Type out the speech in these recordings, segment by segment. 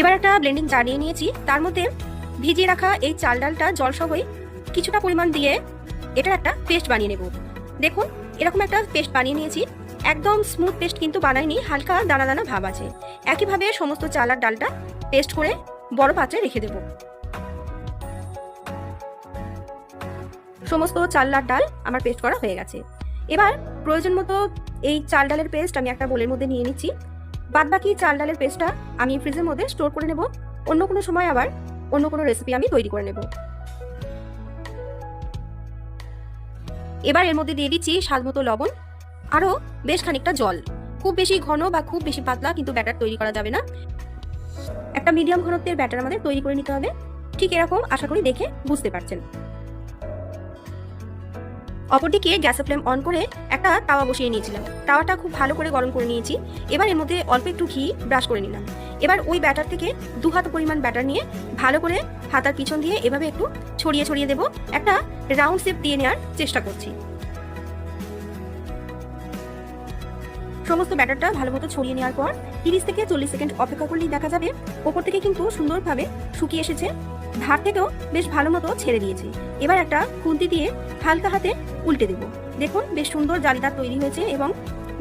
এবার একটা blending jar নিয়ে নিয়েছি। তার মধ্যে ভিজিয়ে রাখা এই চাল ডালটা জল সহই কিছুটা পরিমাণ দিয়ে এটার একটা পেস্ট বানিয়ে নেব। দেখুন, এরকম একটা পেস্ট বানিয়ে নিয়েছি। একদম স্মুথ পেস্ট কিন্তু বানাইনি, হালকা দানা দানা ভাব আছে। একইভাবে সমস্ত চাল আর ডালটা পেস্ট করে বড় পাত্রে রেখে দেব। সমস্ত চাল আর ডাল আমার পেস্ট করা হয়ে গেছে। এবার প্রয়োজন মতো এই চাল ডালের পেস্ট আমি একটা বোলের মধ্যে নিয়ে নিচ্ছি। বাদ বাকি চাল ডালের পেস্টটা আমি ফ্রিজের মধ্যে স্টোর করে নেব। অন্য কোনো সময় আবার অন্য কোনো রেসিপি আমি তৈরি করে নেব। এবার এর মধ্যে দিয়ে দিচ্ছি স্বাদ মতো লবণ, আরও বেশ খানিকটা জল। খুব বেশি ঘন বা খুব বেশি পাতলা কিন্তু ব্যাটার তৈরি করা যাবে না। একটা মিডিয়াম ঘনত্বের ব্যাটার আমাদের তৈরি করে নিতে হবে। ঠিক এরকম আশা করি দেখে বুঝতে পারছেন। অপরদিকে গ্যাসের ফ্লেম অন করে একটা তাওয়া বসিয়ে নিয়েছিলাম। তাওয়াটা খুব ভালো করে গরম করে নিয়েছি। এবার এর মধ্যে অল্প একটু ঘি ব্রাশ করে নিলাম। এবার ওই ব্যাটার থেকে দু হাত পরিমাণ ব্যাটার নিয়ে ভালো করে হাতার পিছন দিয়ে এভাবে একটু ছড়িয়ে ছড়িয়ে দেব। একটা রাউন্ড শেপ দিয়ে নেওয়ার চেষ্টা করছি। সমস্ত ব্যাটারটা ভালো মতো ছড়িয়ে নেওয়ার পর তিরিশ থেকে চল্লিশ সেকেন্ড অপেক্ষা করলেই দেখা যাবে ওপর থেকে কিন্তু সুন্দরভাবে শুকিয়ে এসেছে। ধার থেকেও বেশ ভালো মতো ছেড়ে দিয়েছে। এবার একটা খুন্তি দিয়ে হালকা হাতে উল্টে দেব। দেখুন, বেশ সুন্দর জালিদার তৈরি হয়েছে এবং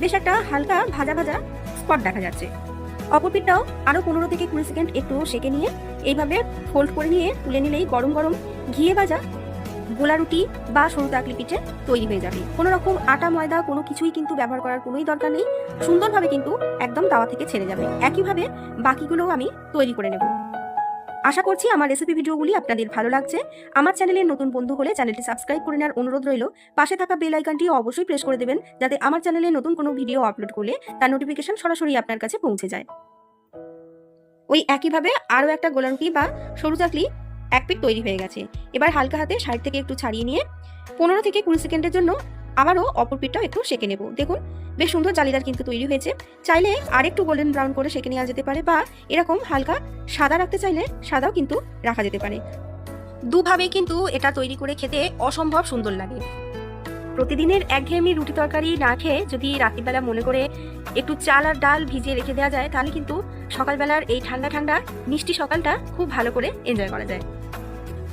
বেশ একটা হালকা ভাজা ভাজা স্পট দেখা যাচ্ছে। অপর পিঠটাও আরও পনেরো থেকে কুড়ি সেকেন্ড একটু সেকে নিয়ে এইভাবে ফোল্ড করে নিয়ে তুলে নিলেই গরম গরম ঘিয়ে ভাজা গোলা রুটি বা সরু তাকলি পিঠে তৈরি হয়ে যাবে। কোনো রকম আটা, ময়দা, কোনো কিছুই কিন্তু ব্যবহার করার কোনোই দরকার নেই। সুন্দরভাবে কিন্তু একদম তাওয়া থেকে ছেড়ে যাবে। একইভাবে বাকিগুলোও আমি তৈরি করে নেব। আশা করছি আমার রেসিপি ভিডিওগুলি আপনাদের ভালো লাগছে। আমার চ্যানেলের নতুন বন্ধু হলে চ্যানেলটি সাবস্ক্রাইব করে নেওয়ার অনুরোধ রইল। পাশে থাকা বেল আইকনটি অবশ্যই প্রেস করে দেবেন, যাতে আমার চ্যানেলে নতুন কোনো ভিডিও আপলোড করলে তার নোটিফিকেশন সরাসরি আপনার কাছে পৌঁছে যায়। ওই একইভাবে আরও একটা গোলা রুটি বা সরু চাকলি এক পিট তৈরি হয়ে গেছে। এবার হালকা হাতে সাইড থেকে একটু ছাড়িয়ে নিয়ে পনেরো থেকে কুড়ি সেকেন্ডের জন্য আবারও অপর পিঠটাও একটু সেঁকে নেব। দেখুন, বেশ সুন্দর জালিদার কিন্তু তৈরি হয়েছে। চাইলে আরেকটু গোল্ডেন ব্রাউন করে সেঁকে নেওয়া যেতে পারে বা এরকম হালকা সাদা রাখতে চাইলে সাদাও কিন্তু রাখা যেতে পারে। দুভাবে কিন্তু এটা তৈরি করে খেতে অসম্ভব সুন্দর লাগে। প্রতিদিনের একঘেয়েমি রুটি তরকারি না খেয়ে যদি রাত্রিবেলা মনে করে একটু চাল আর ডাল ভিজিয়ে রেখে দেওয়া যায়, তাহলে কিন্তু সকালবেলার এই ঠান্ডা ঠান্ডা মিষ্টি সকালটা খুব ভালো করে এনজয় করা যায়।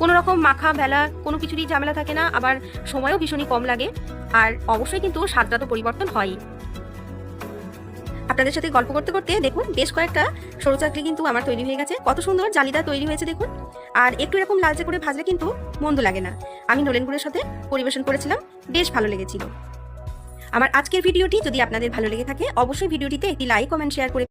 কোনো রকম মাখা, বেলা কোনো কিছুরই ঝামেলা থাকে না, আবার সময়ও ভীষণই কম লাগে। আর অবশ্যই কিন্তু স্বাদটা তো পরিবর্তন হয়ই। আপনাদের সাথে গল্প করতে করতে দেখুন, বেশ কয়েকটা সরু চাকরি কিন্তু আমার তৈরি হয়ে গেছে। কত সুন্দর জালিদা তৈরি হয়েছে দেখুন। আর একটু এরকম লালচে করে ভাজলে কিন্তু মন্দ লাগে না। আমি নলেন গুড়ের সাথে পরিবেশন করেছিলাম, বেশ ভালো লেগেছিল। আমার আজকের ভিডিওটি যদি আপনাদের ভালো লেগে থাকে, অবশ্যই ভিডিওটিতে একটি লাইক কমেন্ট শেয়ার করে